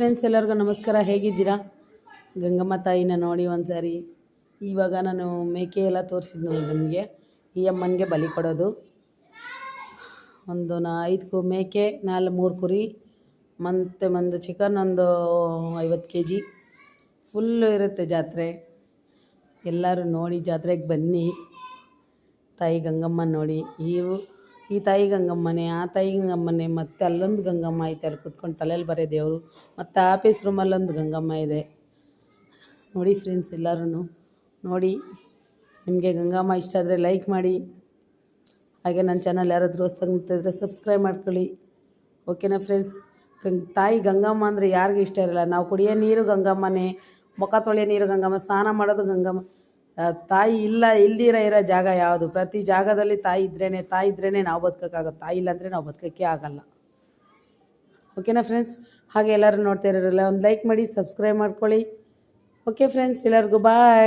Friends ಎಲ್ಲರಿಗೂ ನಮಸ್ಕಾರ. ಹೇಗಿದ್ದೀರಾ? ಗಂಗಮ್ಮ ತಾಯಿನ ನೋಡಿ ಒಂದು ಸಾರಿ ಇವಾಗ ನಾನು ಮೇಕೆ ಎಲ್ಲ ತೋರಿಸಿದ್ನಲ್ಲ ನಿಮಗೆ. ಈ ಅಮ್ಮನಿಗೆ ಬಲಿ ಕೊಡೋದು. ಒಂದು ನಾ ಐದು ಕು ಮೇಕೆ ನಾಲ್ಕು ಮೂರು ಕುರಿ ಮತ್ತು ಒಂದು ಚಿಕನ್, ಒಂದು ಐವತ್ತು ಕೆ ಜಿ ಫುಲ್ಲು ಇರುತ್ತೆ ಜಾತ್ರೆ. ಎಲ್ಲರೂ ನೋಡಿ ಜಾತ್ರೆಗೆ ಬನ್ನಿ. ತಾಯಿ ಗಂಗಮ್ಮ ನೋಡಿ. ಇವು ಈ ತಾಯಿ ಗಂಗಮ್ಮನೆ, ಆ ತಾಯಿ ಗಂಗಮ್ಮನೆ, ಮತ್ತೆ ಅಲ್ಲೊಂದು ಗಂಗಮ್ಮ ಐತೆ ಅಲ್ಲಿ ಕುತ್ಕೊಂಡು ತಲೆಯಲ್ಲಿ ಬರೋ ದೇವರು, ಮತ್ತು ಆಫೀಸ್ ರೂಮಲ್ಲೊಂದು ಗಂಗಮ್ಮ ಇದೆ. ನೋಡಿ ಫ್ರೆಂಡ್ಸ್ ಎಲ್ಲರೂ ನೋಡಿ ನಿಮಗೆ ಗಂಗಮ್ಮ ಇಷ್ಟ ಆದರೆ ಲೈಕ್ ಮಾಡಿ, ಹಾಗೆ ನನ್ನ ಚಾನಲ್ ಯಾರಾದರೂ ಹೊಸ್ದಾಗಿ ನೋಡ್ತಾಯಿದ್ರೆ ಸಬ್ಸ್ಕ್ರೈಬ್ ಮಾಡ್ಕೊಳ್ಳಿ. ಓಕೆನಾ ಫ್ರೆಂಡ್ಸ್ ಗಂಗ್ ತಾಯಿ ಗಂಗಮ್ಮ ಅಂದರೆ ಯಾರಿಗೂ ಇಷ್ಟ ಇರಲ್ಲ. ನಾವು ಕುಡಿಯೋ ನೀರು ಗಂಗಮ್ಮನೇ, ಮುಖ ತೊಳೆಯೋ ನೀರು ಗಂಗಮ್ಮ, ಸ್ನಾನ ಮಾಡೋದು ಗಂಗಮ್ಮ. ತಾಯಿ ಇಲ್ಲ, ಇಲ್ದಿರ ಇರೋ ಜಾಗ ಯಾವುದು? ಪ್ರತಿ ಜಾಗದಲ್ಲಿ ತಾಯಿ ಇದ್ರೇ ತಾಯಿ ಇದ್ರೇ ನಾವು ಬದುಕೋಕ್ಕಾಗುತ್ತೆ ತಾಯಿ ಇಲ್ಲಾಂದರೆ ನಾವು ಬದುಕೋಕ್ಕೆ ಆಗಲ್ಲ. ಓಕೆನಾ ಫ್ರೆಂಡ್ಸ್ ಹಾಗೆ ಎಲ್ಲರೂ ನೋಡ್ತಾ ಇರೋರಲ್ಲ ಒಂದು ಲೈಕ್ ಮಾಡಿ ಸಬ್ಸ್ಕ್ರೈಬ್ ಮಾಡ್ಕೊಳ್ಳಿ. ಓಕೆ ಫ್ರೆಂಡ್ಸ್ ಎಲ್ಲರಿಗೂ ಬಾಯ್